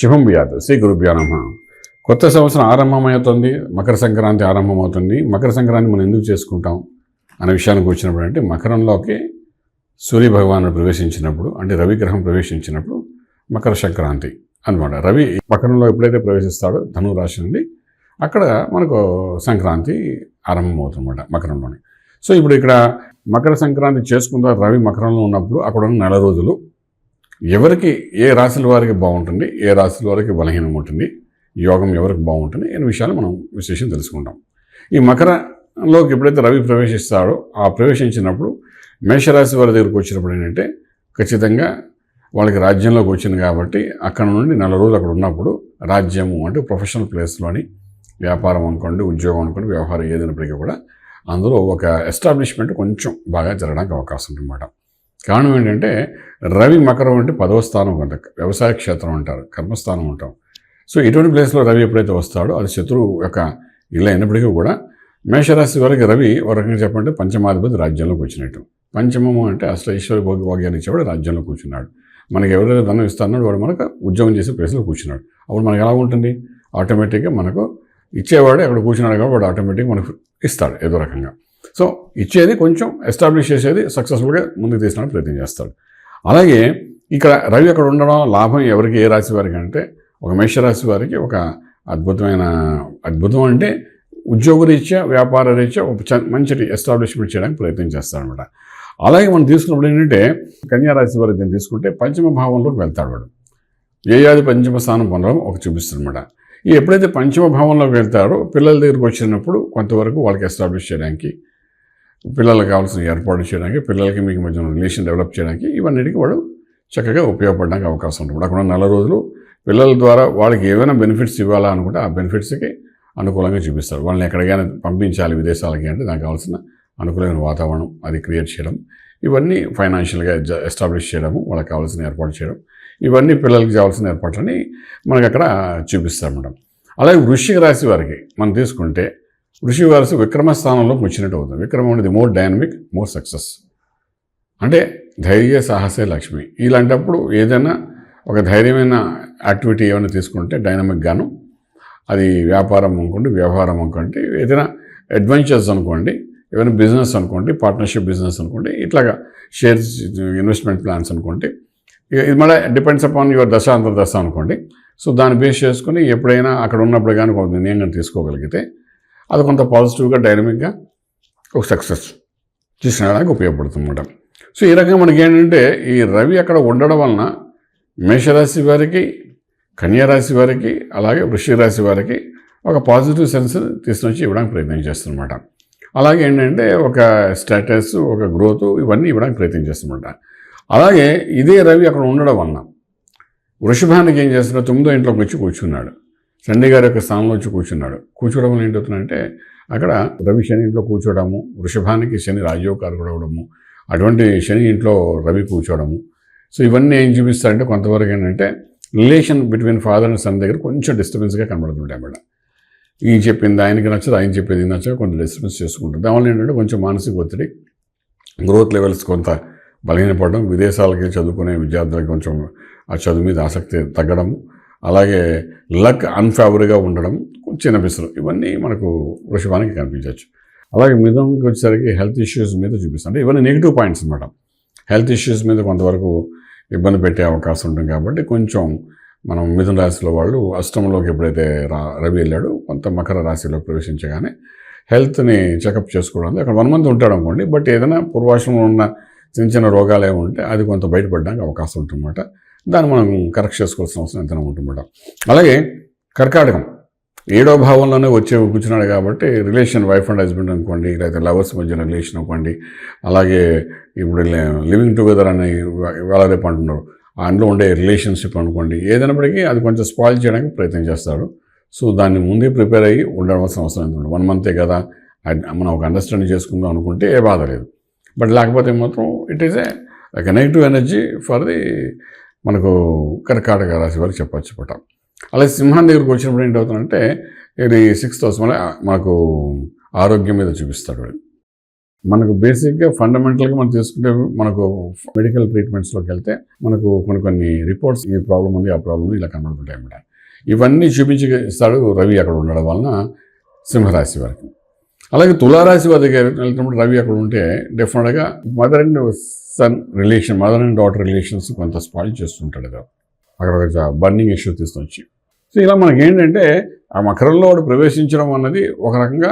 శుభం వ్యాధు శ్రీ గురుభ్యో నమ. కొత్త సంవత్సరం ఆరంభమవుతుంది మకర సంక్రాంతి ఆరంభమవుతుంది. మకర సంక్రాంతి మనం ఎందుకు చేసుకుంటాం అనే విషయానికి వచ్చినప్పుడు అంటే మకరంలోకి సూర్యభగవాను ప్రవేశించినప్పుడు అంటే రవిగ్రహం ప్రవేశించినప్పుడు మకర సంక్రాంతి అనమాట రవి మకరంలో ఎప్పుడైతే ప్రవేశిస్తాడో ధను రాశి నుండి అక్కడ మనకు సంక్రాంతి ఆరంభమవుతుందన్నమాట మకరంలోనే. సో ఇప్పుడు ఇక్కడ మకర సంక్రాంతి చేసుకుందా రవి మకరంలో ఉన్నప్పుడు అక్కడ ఉన్న నెల రోజులు ఎవరికి ఏ రాశుల వారికి బాగుంటుంది ఏ రాశుల వారికి బలహీనం ఉంటుంది యోగం ఎవరికి బాగుంటుంది అనే విషయాలు మనం విశేషం తెలుసుకుంటాం. ఈ మకరలోకి ఎప్పుడైతే రవి ప్రవేశిస్తాడో ఆ ప్రవేశించినప్పుడు మేషరాశి వారి దగ్గరికి వచ్చినప్పుడు ఏంటంటే ఖచ్చితంగా వాళ్ళకి రాజ్యంలోకి వచ్చింది కాబట్టి అక్కడ నుండి నెల రోజులు అక్కడ ఉన్నప్పుడు రాజ్యము అంటే ప్రొఫెషనల్ ప్లేస్లోని వ్యాపారం అనుకోండి ఉద్యోగం అనుకోండి వ్యవహారం ఏదైనప్పటికీ కూడా అందులో ఒక ఎస్టాబ్లిష్మెంట్ కొంచెం బాగా జరగడానికి అవకాశం ఉంటుందన్నమాట కారణం ఏంటంటే రవి మకరం అంటే పదవ స్థానం కొంత వ్యవసాయ క్షేత్రం అంటారు కర్మస్థానం అంటాం. సో ఇటువంటి ప్లేస్లో రవి ఎప్పుడైతే వస్తాడో అది శత్రువు యొక్క ఇలా అయినప్పటికీ కూడా మేషరాశి వారికి రవి ఒక రకంగా చెప్పంటే పంచమాధిపతి రాజ్యంలో కూర్చున్నట్టు పంచమము అంటే అష్టైశ్వర్య భోగి భోగ్యాన్ని ఇచ్చేవాడు రాజ్యంలో కూర్చున్నాడు. మనకి ఎవరైతే ధనం ఇస్తున్నాడో వాడు మనకు ఉద్యోగం చేసే ప్లేస్లో కూర్చున్నాడు. అప్పుడు మనకు ఎలా ఉంటుంది? ఆటోమేటిక్గా మనకు ఇచ్చేవాడే అక్కడ కూర్చున్నాడు కాబట్టి వాడు ఆటోమేటిక్గా మనకు ఇస్తాడు ఏదో రకంగా. సో ఇచ్చేది కొంచెం ఎస్టాబ్లిష్ చేసేది సక్సెస్ఫుల్గా ముందుకు తీసినాడు ప్రయత్నం చేస్తాడు. అలాగే ఇక్కడ రవి అక్కడ ఉండడం లాభం ఎవరికి ఏ రాశి వారికి అంటే ఒక మేషరాశి వారికి ఒక అద్భుతమైన అద్భుతం అంటే ఉద్యోగరీత్యా వ్యాపార రీత్యా ఒక చ- మంచి ఎస్టాబ్లిష్మెంట్ చేయడానికి ప్రయత్నం చేస్తాడనమాట అలాగే మనం తీసుకున్నప్పుడు ఏంటంటే కన్యారాశి వారికి దీన్ని తీసుకుంటే పంచమ భావంలోకి వెళ్తాడు వాడు. ఏయాది పంచమ స్థానం పొందడం ఒక చూపిస్తుందన్నమాట. ఈ ఎప్పుడైతే పంచమ భావంలోకి వెళ్తాడో పిల్లల దగ్గరికి వచ్చినప్పుడు కొంతవరకు వాళ్ళకి ఎస్టాబ్లిష్ చేయడానికి పిల్లలకు కావాల్సిన ఏర్పాటు చేయడానికి పిల్లలకి మీకు మధ్యన రిలేషన్ డెవలప్ చేయడానికి ఇవన్నిటికీ వాడు చక్కగా ఉపయోగపడడానికి అవకాశం ఉంటుంది. అక్కడ నెల రోజులు పిల్లల ద్వారా వాళ్ళకి ఏమైనా బెనిఫిట్స్ ఇవ్వాలా అనుకుంటే ఆ బెనిఫిట్స్కి అనుకూలంగా చూపిస్తారు. వాళ్ళని ఎక్కడికైనా పంపించాలి విదేశాలకి అంటే దానికి కావాల్సిన అనుకూలమైన వాతావరణం అది క్రియేట్ చేయడం ఇవన్నీ ఫైనాన్షియల్గా ఎస్టాబ్లిష్ చేయడము వాళ్ళకి కావాల్సిన ఏర్పాటు చేయడం ఇవన్నీ పిల్లలకి కావాల్సిన ఏర్పాట్లని మనకి అక్కడ చూపిస్తారు మేడం. అలాగే వృశ్చిక రాశి వారికి మనం తీసుకుంటే ఋషి వారసు విక్రమ స్థానంలోకి వచ్చినట్టు అవుతుంది విక్రమం అనేది మోర్ డైనమిక్ మోర్ సక్సెస్ అంటే ధైర్య సాహసే లక్ష్మి. ఇలాంటప్పుడు ఏదైనా ఒక ధైర్యమైన యాక్టివిటీ ఏమైనా తీసుకుంటే డైనమిక్ గాను అది వ్యాపారం అనుకోండి వ్యవహారం అనుకోండి ఏదైనా అడ్వెంచర్స్ అనుకోండి ఏమైనా బిజినెస్ అనుకోండి పార్ట్నర్షిప్ బిజినెస్ అనుకోండి ఇట్లాగా షేర్స్ ఇన్వెస్ట్మెంట్ ప్లాన్స్ అనుకోండి. ఇక ఇది మళ్ళీ డిపెండ్స్ అపాన్ యువర్ దశ అంతర్ దశ అనుకోండి. సో దాన్ని బేస్ చేసుకుని ఎప్పుడైనా అక్కడ ఉన్నప్పుడు కానీ కొంత నిర్ణయం తీసుకోగలిగితే అది కొంత పాజిటివ్గా డైనమిక్గా ఒక సక్సెస్ తీసుకురావడానికి ఉపయోగపడుతుంది అన్నమాట సో ఈ రకంగా మనకి ఏంటంటే ఈ రవి అక్కడ ఉండడం వలన మేషరాశి వారికి కన్యారాశి వారికి అలాగే వృషిక రాశి వారికి ఒక పాజిటివ్ సెన్స్ తీసుకొచ్చి ఇవ్వడానికి ప్రయత్నం చేస్తున్నమాట అలాగే ఏంటంటే ఒక స్టేటస్ ఒక గ్రోత్ ఇవన్నీ ఇవ్వడానికి ప్రయత్నం చేస్తున్నమాట అలాగే ఇదే రవి అక్కడ ఉండడం వలన వృషభానికి ఏం చేస్తున్నాడు? తొమ్మిదో ఇంట్లోకి వచ్చి కూర్చున్నాడు. చండీ గారి యొక్క స్థానంలో వచ్చి కూర్చున్నాడు. కూర్చోవడం వల్ల ఏంటవుతుందంటే అక్కడ రవి శని ఇంట్లో కూర్చోవడము వృషభానికి శని రాజ్యోకారకుడు అవడము అటువంటి శని ఇంట్లో రవి కూర్చోవడము. సో ఇవన్నీ ఏం చూపిస్తారంటే కొంతవరకు ఏంటంటే relation between father and son దగ్గర కొంచెం డిస్టర్బెన్స్గా కనబడుతుంటాయి అన్నమాట. ఈ చెప్పింది ఆయనకి నచ్చదు ఆయన చెప్పేది ఈయనకి నచ్చదు కొంచెం డిస్టర్బెన్స్ చేసుకుంటుంది. దానివల్ల ఏంటంటే కొంచెం మానసిక ఒత్తిడి గ్రోత్ లెవెల్స్ కొంత బలహీనపడడం విదేశాలకి చదువుకునే విద్యార్థులకి కొంచెం ఆ చదువు మీద ఆసక్తి తగ్గడము అలాగే లక్ అన్ఫేవర్గా ఉండడం చిన్న పిసరు ఇవన్నీ మనకు వృషభానికి కనిపించవచ్చు అలాగే మిథునంకి వచ్చేసరికి హెల్త్ ఇష్యూస్ మీద చూపిస్తాం అంటే ఇవన్నీ నెగిటివ్ పాయింట్స్ అనమాట హెల్త్ ఇష్యూస్ మీద కొంతవరకు ఇబ్బంది పెట్టే అవకాశం ఉంటుంది కాబట్టి కొంచెం మనం మిథున రాశిలో వాళ్ళు అష్టంలోకి ఎప్పుడైతే రా రవి వెళ్ళాడు కొంత మకర రాశిలో ప్రవేశించగానే హెల్త్ని చెకప్ చేసుకోవడం అక్కడ వన్ మంత్ ఉంటాడు అనుకోండి బట్ ఏదైనా పూర్వాశ్రమంలో ఉన్న చిన్న చిన్న రోగాలు ఏమి ఉంటే అది కొంత బయటపడడానికి అవకాశం ఉంటుందన్నమాట. దాన్ని మనం కరెక్ట్ చేసుకోవాల్సిన అవసరం ఎంతైనా ఉంటుందన్నమాట. అలాగే కర్కాటకం. ఏడో భావంలోనే వచ్చే కూర్చున్నాడు కాబట్టి రిలేషన్ వైఫ్ అండ్ హస్బెండ్ అనుకోండి లేకపోతే లవర్స్ మధ్య రిలేషన్ అనుకోండి అలాగే ఇప్పుడు లివింగ్ టుగెదర్ అని వేళ రేపు అంటున్నారు. అందులో ఉండే రిలేషన్షిప్ అనుకోండి ఏదైనప్పటికీ అది కొంచెం స్పాయిల్ చేయడానికి ప్రయత్నం చేస్తాడు సో దాన్ని ముందే ప్రిపేర్ అయ్యి ఉండవలసిన అవసరం ఉంటుంది వన్ మంతే కదా అది మనం ఒక అండర్స్టాండింగ్ చేసుకుందాం అనుకుంటే ఏ బాధ లేదు. బట్ లేకపోతే మాత్రం it is a negative energy for the మనకు కర్కాటక రాశి వారికి చెప్పచ్చు పట. అలాగే సింహం దగ్గరికి వచ్చినప్పుడు ఏంటవుతుందంటే ఇది సిక్స్త్ హౌస్ మళ్ళీ మనకు ఆరోగ్యం మీద చూపిస్తాడు మనకు బేసిక్గా ఫండమెంటల్గా మనం తీసుకుంటే మనకు మెడికల్ ట్రీట్మెంట్స్లోకి వెళ్తే మనకు కొన్ని కొన్ని రిపోర్ట్స్ ఈ ప్రాబ్లం ఉంది ఆ ప్రాబ్లం ఉంది ఇలా కనబడుతుంటాయి అన్నమాట. ఇవన్నీ చూపించి ఇస్తాడు రవి అక్కడ ఉండడం వలన సింహరాశి వారికి. అలాగే తులారాశి వారి దగ్గర వెళ్తున్నప్పుడు రవి అక్కడ ఉంటే డెఫినెట్గా mother and son relation mother and daughter relations కొంత స్పాయిల్ చేస్తుంటాడు కదా. అక్కడ ఒక బర్నింగ్ ఇష్యూ తీసుకొచ్చి. సో ఇలా మనకి ఏంటంటే ఆ మకరంలో వాడు ప్రవేశించడం అన్నది ఒక రకంగా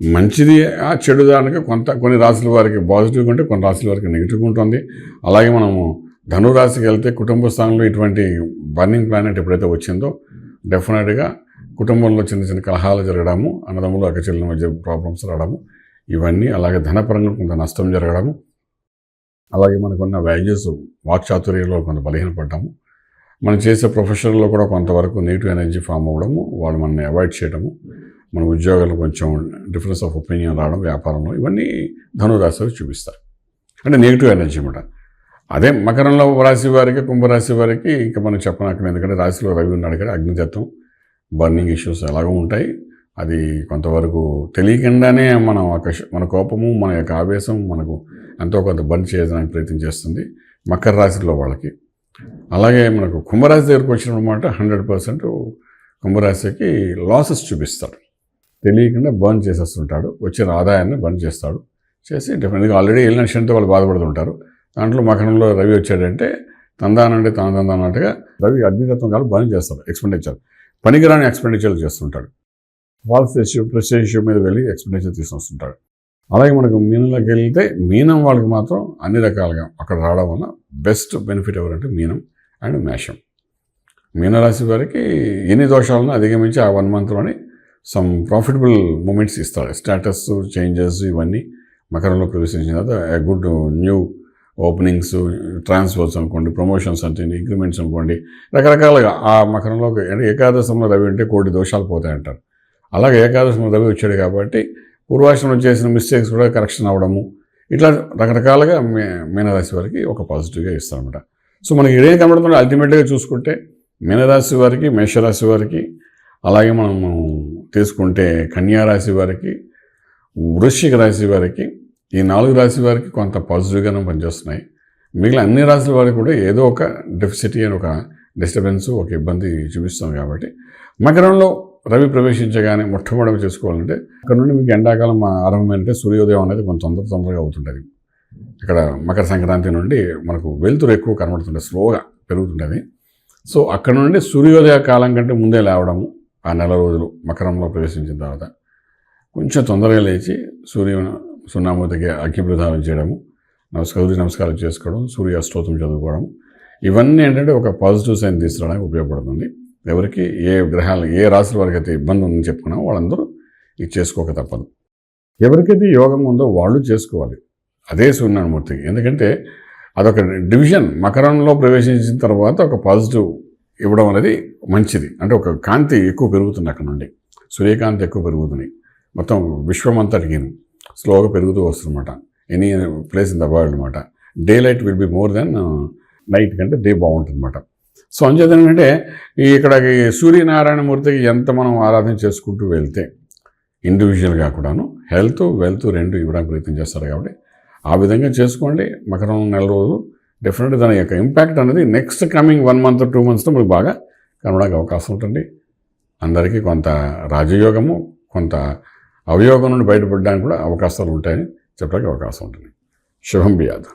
మంచిది ఆ చెడు దానికి కొంత కొన్ని రాశుల వారికి పాజిటివ్గా ఉంటే కొన్ని రాశుల వారికి నెగిటివ్గా ఉంటుంది. అలాగే మనము ధనురాశికి వెళ్తే కుటుంబ స్థానంలో ఇటువంటి బర్నింగ్ ప్లానెట్ ఎప్పుడైతే వచ్చిందో డెఫినెట్గా కుటుంబంలో చిన్న చిన్న కలహాలు జరగడము అన్నదమ్ములు అక్కచెల్లెల మధ్య ప్రాబ్లమ్స్ రావడము ఇవన్నీ అలాగే ధనపరంగా కొంత నష్టం జరగడము అలాగే మనకున్న వాల్యూస్ వాక్చాతుర్యంలో కొంత బలహీనపడ్డాము. మనం చేసే ప్రొఫెషన్లో కూడా కొంతవరకు నెగిటివ్ ఎనర్జీ ఫామ్ అవ్వడము వాళ్ళు మనల్ని అవాయిడ్ చేయడము మన ఉద్యోగాలు కొంచెం డిఫరెన్స్ ఆఫ్ ఒపీనియన్ రావడం వ్యాపారంలో ఇవన్నీ ధనురాశులు చూపిస్తారు. అంటే నెగిటివ్ ఎనర్జీ అనమాట అదే మకరంలో రాశి వారికి కుంభరాశి వారికి ఇంకా మనం చెప్పనక్కడ ఎందుకంటే రాశిలో రవి ఉన్నాడు కదా అగ్నితత్వం బర్నింగ్ ఇష్యూస్ ఎలాగో ఉంటాయి. అది కొంతవరకు తెలియకుండానే మనం మన కోపము మన యొక్క ఆవేశం మనకు ఎంతో కొంత బంద్ చేయడానికి ప్రయత్నం చేస్తుంది మకర రాశిలో వాళ్ళకి. అలాగే మనకు కుంభరాశి దగ్గరకు వచ్చినమాట హండ్రెడ్ పర్సెంట్ కుంభరాశికి లాసెస్ చూపిస్తాడు తెలియకుండా బర్న్ చేసేస్తుంటాడు వచ్చిన ఆదాయాన్ని బర్న్ చేస్తాడు చేసి డెఫినెట్గా ఆల్రెడీ వెళ్ళిన విషయంతో వాళ్ళు బాధపడుతుంటారు. దాంట్లో మకరంలో రవి వచ్చాడంటే తందానంటే తన తందానంటగా రవి అగ్నితత్వం కాదు బర్న్ చేస్తాడు ఎక్స్పెండిచర్. పనికిరాని ఎక్స్పెండిచర్లు చేస్తుంటాడు. ఫాల్స్ ఇష్యూ ప్రెషర్ ఇష్యూ మీద వెళ్ళి ఎక్స్ప్లెనేషన్ తీసుకొస్తుంటాడు. అలాగే మనకు మీనంలోకి వెళ్తే మీనం వాళ్ళకి మాత్రం అన్ని రకాలుగా అక్కడ రావడం వల్ల బెస్ట్ బెనిఫిట్ ఎవరంటే మీనం అండ్ మేషం. మీనరాశి వారికి ఎన్ని దోషాలను అధిగమించి ఆ వన్ మంత్లోనే సమ్ ప్రాఫిటబుల్ మూమెంట్స్ ఇస్తాడు స్టేటస్ చేంజెస్ ఇవన్నీ మకరంలో ప్రవేశించిన తర్వాత గుడ్ న్యూ ఓపెనింగ్స్ ట్రాన్స్ఫర్స్ అనుకోండి ప్రమోషన్స్ అంటే ఇంక్రిమెంట్స్ అనుకోండి రకరకాలుగా ఆ మకరంలో అంటే ఏకాదశంలో రవి అంటే కోటి దోషాలు పోతాయంటారు. అలాగే ఏకాదశంలో రవి వచ్చాడు కాబట్టి పూర్వాశ్రమంలో చేసిన మిస్టేక్స్ కూడా కరెక్షన్ అవ్వడము. ఇట్లా రకరకాలుగా మే మీనరాశి వారికి ఒక పాజిటివ్గా ఇస్తారనమాట సో మనకి ఏం కనబడుతుందో అల్టిమేట్గా చూసుకుంటే మీనరాశి వారికి మేషరాశి వారికి అలాగే మనము తీసుకుంటే కన్యా రాశి వారికి వృశ్చిక రాశి వారికి ఈ నాలుగు రాశి వారికి కొంత పాజిటివ్గానే పనిచేస్తున్నాయి. మిగిలిన అన్ని రాశుల వారికి కూడా ఏదో ఒక డెఫిసిటీ అని ఒక డిస్టర్బెన్స్ ఒక ఇబ్బంది చూపిస్తుంది కాబట్టి. మకరంలో రవి ప్రవేశించగానే మొట్టమొదటి చేసుకోవాలంటే అక్కడ నుండి మీకు ఎండాకాలం ఆరంభమైనట్టే సూర్యోదయం అనేది కొంచెం తొందర తొందరగా అవుతుంటుంది. ఇక్కడ మకర సంక్రాంతి నుండి మనకు వెలుతురు ఎక్కువ కనబడుతుంటుంది స్లోగా పెరుగుతుంటుంది. సో అక్కడ నుండి సూర్యోదయ కాలం కంటే ముందే లేవడము ఆ నెల రోజులు మకరంలో ప్రవేశించిన తర్వాత. కొంచెం తొందరగా లేచి సూర్య సున్నామూర్తికి అగ్నిప్రదానం చేయడము నమస్కారం సూర్య నమస్కారం చేసుకోవడం సూర్య స్తోత్రం చదువుకోవడం ఇవన్నీ ఏంటంటే ఒక పాజిటివ్ సైన్ తీసుకురావడానికి ఉపయోగపడుతుంది. ఎవరికి ఏ గ్రహాలు ఏ రాశుల వారికి అయితే ఇబ్బంది ఉందని చెప్పుకున్నామో వాళ్ళందరూ ఇది చేసుకోక తప్పదు. ఎవరికైతే యోగం ఉందో వాళ్ళు చేసుకోవాలి. అదే సూర్యనారాయణమూర్తికి ఎందుకంటే అదొక డివిజన్. మకరంలో ప్రవేశించిన తర్వాత ఒక పాజిటివ్ ఇవ్వడం అనేది మంచిది. అంటే ఒక కాంతి ఎక్కువ పెరుగుతుంది అక్కడ నుండి. సూర్యకాంతి ఎక్కువ పెరుగుతుంది మొత్తం విశ్వం అంతటికి స్లోగా పెరుగుతూ వస్తుందన్నమాట. Any place in the world అనమాట day light will be more than night కంటే డే బాగుంటుంది అనమాట సో అంచేత ఏంటంటే ఈ ఇక్కడ సూర్యనారాయణమూర్తికి ఎంత మనం ఆరాధన చేసుకుంటూ వెళ్తే ఇండివిజువల్గా కూడాను హెల్త్ వెల్త్ రెండు ఇవ్వడానికి ప్రయత్నం చేస్తారు కాబట్టి ఆ విధంగా చేసుకోండి. మకరం నెల రోజులు డెఫినెట్గా దాని యొక్క ఇంపాక్ట్ అనేది next coming one month two మంత్స్లో మీకు బాగా కనడానికి అవకాశం ఉంటుంది. అందరికీ కొంత రాజయోగము కొంత అవయోగం నుండి బయటపడడానికి కూడా అవకాశాలు ఉంటాయని చెప్పడానికి అవకాశం ఉంటుంది. శుభం బియాదం.